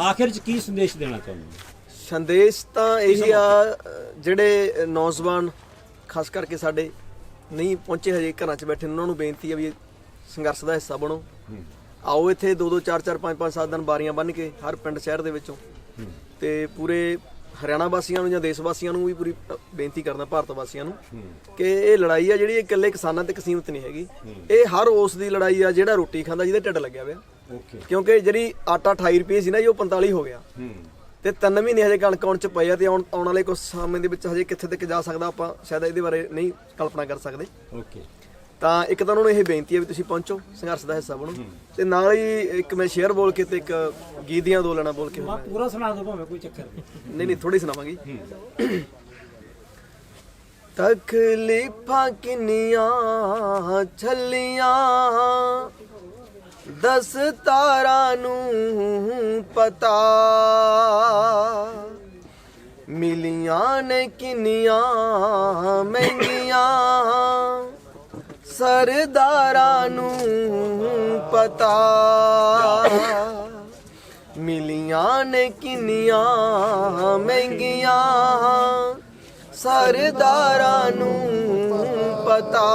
ਆਖਿਰ ਚ ਕੀ ਸੰਦੇਸ਼ ਦੇਣਾ ਚਾਹੁੰਦੇ ਸੰਦੇਸ਼ ਤਾਂ ਇਹੀ ਆ ਜਿਹੜੇ ਨੌਜਵਾਨ ਖਾਸ ਕਰਕੇ ਸਾਡੇ ਨਹੀਂ ਪਹੁੰਚੇ ਹਜੇ ਘਰਾਂ 'ਚ ਬੈਠੇ ਨੇ, ਉਹਨਾਂ ਨੂੰ ਬੇਨਤੀ ਆ ਵੀ ਸੰਘਰਸ਼ ਦਾ ਹਿੱਸਾ ਬਣੋ। ਆਓ ਇੱਥੇ 2 2 4 4 5 5 7 ਦਿਨ ਬਾਰੀਆਂ ਬੰਨ ਕੇ ਹਰ ਪਿੰਡ ਸ਼ਹਿਰ ਦੇ ਵਿੱਚੋਂ। ਤੇ ਪੂਰੇ ਹਰਿਆਣਾ ਵਾਸੀਆਂ ਨੂੰ ਜਾਂ ਦੇਸ਼ ਵਾਸੀਆਂ ਨੂੰ ਵੀ ਪੂਰੀ ਅ, ਬੇਨਤੀ ਕਰਦਾ ਭਾਰਤ ਵਾਸੀਆਂ ਨੂੰ ਕਿ ਇਹ ਲੜਾਈ ਆ ਜਿਹੜੀ ਇਹ ਇਕੱਲੇ ਕਿਸਾਨਾਂ ਤੇ ਸੀਮਤ ਨਹੀਂ ਹੈਗੀ। ਇਹ ਹਰ ਉਸ ਦੀ ਲੜਾਈ ਆ ਜਿਹੜਾ ਰੋਟੀ ਖਾਂਦਾ ਜਿਹਦੇ ਢਿੱਡ ਲੱਗਿਆ ਹੋਇਆ ਕਿਉਂਕਿ ਜਿਹੜੀ ਆਟਾ 28 ਰੁਪਏ ਸੀ ਨਾ ਜੀ ਉਹ 45 ਹੋ ਗਿਆ। ਹੂੰ। ਤੇ ਤਿੰਨ ਮਹੀਨੇ ਹਜੇ ਕਣਕ ਆਉਣ ਚ ਪਏ ਆ ਤੇ ਆਉਣ ਆਉਣ ਵਾਲੇ ਕੁਝ ਸਮੇਂ ਦੇ ਵਿੱਚ ਹਜੇ ਕਿੱਥੇ ਤੱਕ ਜਾ ਸਕਦਾ ਆਪਾਂ ਸ਼ਾਇਦ ਇਹਦੇ ਬਾਰੇ ਨਹੀਂ ਕਲਪਨਾ ਕਰ ਸਕਦੇ। ਓਕੇ ਤਾਂ ਇੱਕ ਤਾਂ ਉਹਨਾਂ ਨੂੰ ਇਹ ਬੇਨਤੀ ਹੈ ਵੀ ਤੁਸੀਂ ਪਹੁੰਚੋ ਸੰਘਰਸ਼ ਦਾ ਹਿੱਸਾ ਬਣੋ। ਤੇ ਨਾਲ ਹੀ ਇੱਕ ਮੈਂ ਸ਼ੇਅਰ ਬੋਲ ਕੇ ਤੇ ਇੱਕ ਗੀਤ ਦੀਆਂ ਦੋ ਲੈਣਾ ਬੋਲ ਕੇ ਮਾ ਪੂਰਾ ਸੁਣਾ ਦੋ ਭਾਵੇਂ ਕੋਈ ਚੱਕਰ ਨਹੀਂ। ਨਹੀਂ ਨਹੀਂ ਥੋੜੀ ਸੁਣਾਵਾਂਗੀ। ਤਕਲੀਫਾਂ ਕਿੰਨੀਆਂ ਛੱਲੀਆਂ। ਦਸ ਤਾਰਾਂ ਨੂੰ ਪਤਾ। ਮਿਲੀਆਂ ਨੇ ਕਿੰਨੀਆਂ ਮਹਿੰਗੀਆਂ। ਸਰਦਾਰਾਂ ਨੂੰ ਪਤਾ। ਮਿਲੀਆਂ ਨੇ ਕਿੰਨੀਆਂ ਮਹਿੰਗੀਆਂ। ਸਰਦਾਰਾਂ ਨੂੰ ਪਤਾ।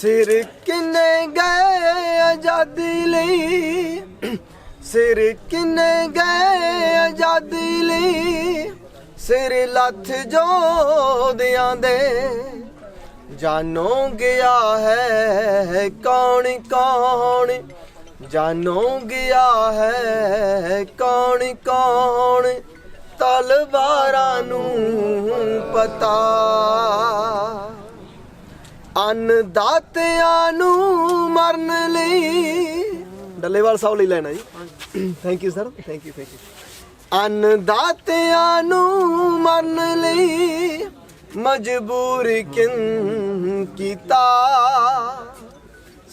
ਸਿਰ ਕਿੰਨੇ ਗਏ ਆਜ਼ਾਦੀ ਲਈ? ਸਿਰ ਕਿੰਨੇ ਗਏ ਆਜ਼ਾਦੀ ਲਈ? ਸਿਰ ਲੱਥ ਜੋਦਿਆਂ ਦੇ ਜਾਨੋ ਗਿਆ ਹੈ ਕੌਣ ਕੌਣ? ਜਾਨੋ ਗਿਆ ਹੈ ਕੌਣ ਕੌਣ? ਤਲਵਾਰਾਂ ਨੂੰ ਪਤਾ ਅੰਨਦਾਤਿਆਂ ਨੂੰ ਮਰਨ ਲਈ। ਡੱਲੇਵਾਲ ਸਾਹਿਬ ਲਈ ਲੈਣਾ ਜੀ। Thank you sir thank you thank you ਅੰਨਦਾਤਿਆਂ ਨੂੰ ਮਰਨ ਲਈ ਮਜਬੂਰ ਕਿਨ ਕੀਤਾ।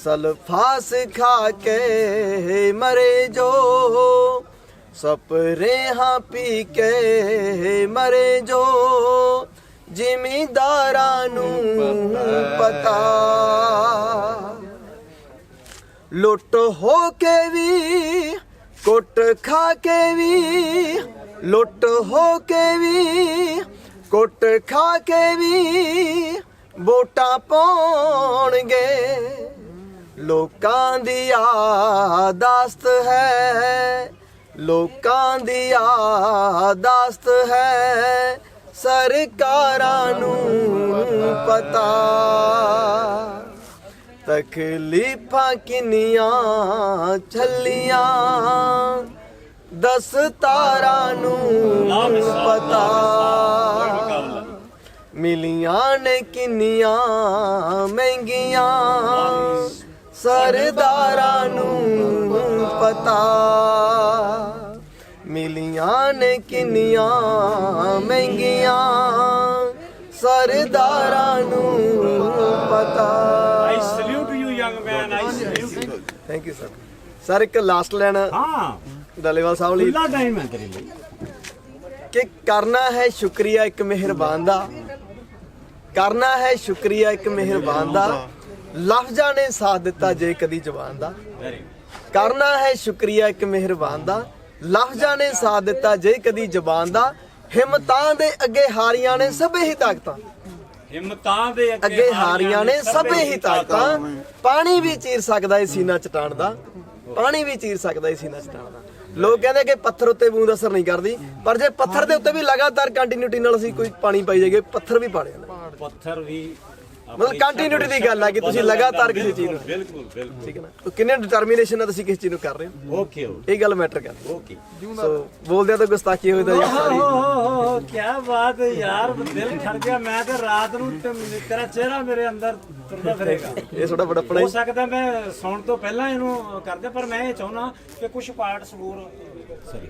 ਸਲਫਾਸ ਖਾ ਕੇ ਮਰੇ ਜੋ। ਸਪਰੇ ਹਾਂ ਪੀ ਕੇ ਮਰੇ ਜੋ। ਜ਼ਿਮੀਦਾਰਾਂ ਨੂੰ ਪਤਾ। ਲੁੱਟ ਹੋ ਕੇ ਵੀ, ਕੁੱਟ ਖਾ ਕੇ ਵੀ, ਲੁੱਟ ਹੋ ਕੇ ਵੀ, ਕੁੱਟ ਖਾ ਕੇ ਵੀ ਵੋਟਾਂ ਪਾਉਣਗੇ। ਲੋਕਾਂ ਦੀ ਆਦਾਸਤ ਹੈ, ਲੋਕਾਂ ਦੀ ਆਦਾਸਤ ਹੈ। ਸਰਕਾਰਾਂ ਨੂੰ ਪਤਾ। ਤਕਲੀਫਾਂ ਕਿੰਨੀਆਂ ਛੱਲੀਆਂ। ਦਸ ਤਾਰਾਂ ਨੂੰ ਪਤਾ। ਮਿਲੀਆਂ ਨੇ ਕਿੰਨੀਆਂ ਮਹਿੰਗੀਆਂ। ਸਰਦਾਰਾਂ ਨੂੰ ਪਤਾ। ਨੇ ਕਿੰਨੀਆਂ ਮਹਿੰਗੀਆਂ ਸਰਦਾਰਾਂ ਨੂੰ ਪਤਾ। I salute you young man I salute thank you sir sir ਇੱਕ ਲਾਸਟ ਲਾਈਨ ਹਾਂ। ਡਾਲੇਵਾਲ ਸਾਹਿਬ ਲਈ। ਖੁੱਲਾ ਟਾਈਮ ਹੈ ਤੇਰੇ ਲਈ। ਕਿ ਕਰਨਾ ਹੈ ਸ਼ੁਕਰੀਆ ਇੱਕ ਮਿਹਰਬਾਨ ਦਾ। ਕਰਨਾ ਹੈ ਸ਼ੁਕਰੀਆ ਇੱਕ ਮਿਹਰਬਾਨ ਦਾ। ਲਫ਼ਜ਼ਾਂ ਨੇ ਸਾਥ ਦਿੱਤਾ ਜੇ ਕਦੀ ਜ਼ਬਾਨ ਦਾ। ਕਰਨਾ ਹੈ ਸ਼ੁਕਰੀਆ ਇੱਕ ਮਿਹਰਬਾਨ ਦਾ। ਲਫ਼ਜ਼ਾਂ ਨੇ ਸਾਥ ਦਿੱਤਾ ਜੇ ਕਦੀ ਜ਼ਬਾਨ ਦਾ ਹਿੰਮਤਾਂ ਦੇ ਅੱਗੇ ਹਾਰੀਆਂ ਨੇ ਸਭੇ ਹੀ ਤਾਕਤਾਂ। ਹਿੰਮਤਾਂ ਦੇ ਅੱਗੇ ਹਾਰੀਆਂ ਨੇ ਸਭੇ ਹੀ ਤਾਕਤਾਂ। ਪਾਣੀ ਵੀ ਚੀਰ ਸਕਦਾ ਏ ਸੀਨਾ ਚਟਾਨ ਦਾ। ਪਾਣੀ ਵੀ ਚੀਰ ਸਕਦਾ ਏ ਸੀਨਾ ਚਟਾਨ ਦਾ। ਲੋਕ ਕਹਿੰਦੇ ਕਿ ਪੱਥਰ ਉੱਤੇ ਬੂੰਦ ਅਸਰ ਨਹੀਂ ਕਰਦੀ ਪਰ ਜੇ ਪੱਥਰ ਦੇ ਉੱਤੇ ਵੀ ਲਗਾਤਾਰ ਕੰਟੀਨਿਊਟੀ ਨਾਲ ਅਸੀਂ ਕੋਈ ਪਾਣੀ ਪਾਈ ਜਾਈਏ ਪੱਥਰ ਵੀ ਪਾ ਲਿਆ ਪੱਥਰ ਵੀ ਮਤਲਬ ਕੰਟੀਨਿਊਟੀ ਦੀ ਗੱਲ ਹੈ ਕਿ ਤੁਸੀਂ ਲਗਾਤਾਰ ਕਿਸੇ ਚੀਜ਼ ਨੂੰ ਬਿਲਕੁਲ ਬਿਲਕੁਲ। ਠੀਕ ਹੈ ਨਾ? ਕਿੰਨੇ ਡਿਟਰਮੀਨੇਸ਼ਨ ਨਾਲ ਤੁਸੀਂ ਕਿਸੇ ਚੀਜ਼ ਨੂੰ ਕਰ ਰਹੇ ਹੋ? ਓਕੇ ਇਹ ਗੱਲ ਮੈਟਰ ਕਰਦੀ ਓਕੇ ਸੋ ਬੋਲਦਿਆਂ ਤਾਂ ਗੁਸਤਾਖੀ ਹੋਈ ਤਾਂ ਜੀ ਸਾਰੀ ਓਹ ਕੀ ਬਾਤ ਹੈ ਯਾਰ ਦਿਲ ਠਰ ਗਿਆ ਮੈਂ ਤੇ ਰਾਤ ਨੂੰ ਤੇਰਾ ਚਿਹਰਾ ਮੇਰੇ ਅੰਦਰ ਤੁਰਦਾ ਫਿਰੇਗਾ। ਇਹ ਥੋੜਾ ਬੜਪਣਾ ਹੋ ਹੀ ਸਕਦਾ ਮੈਂ ਸੌਣ ਤੋਂ ਪਹਿਲਾਂ ਇਹਨੂੰ ਕਰਦੇ ਪਰ ਮੈਂ ਇਹ ਚਾਹੁੰਦਾ ਕਿ ਕੁਝ ਪਾਰਟ ਜ਼ਰੂਰ ਸੌਰੀ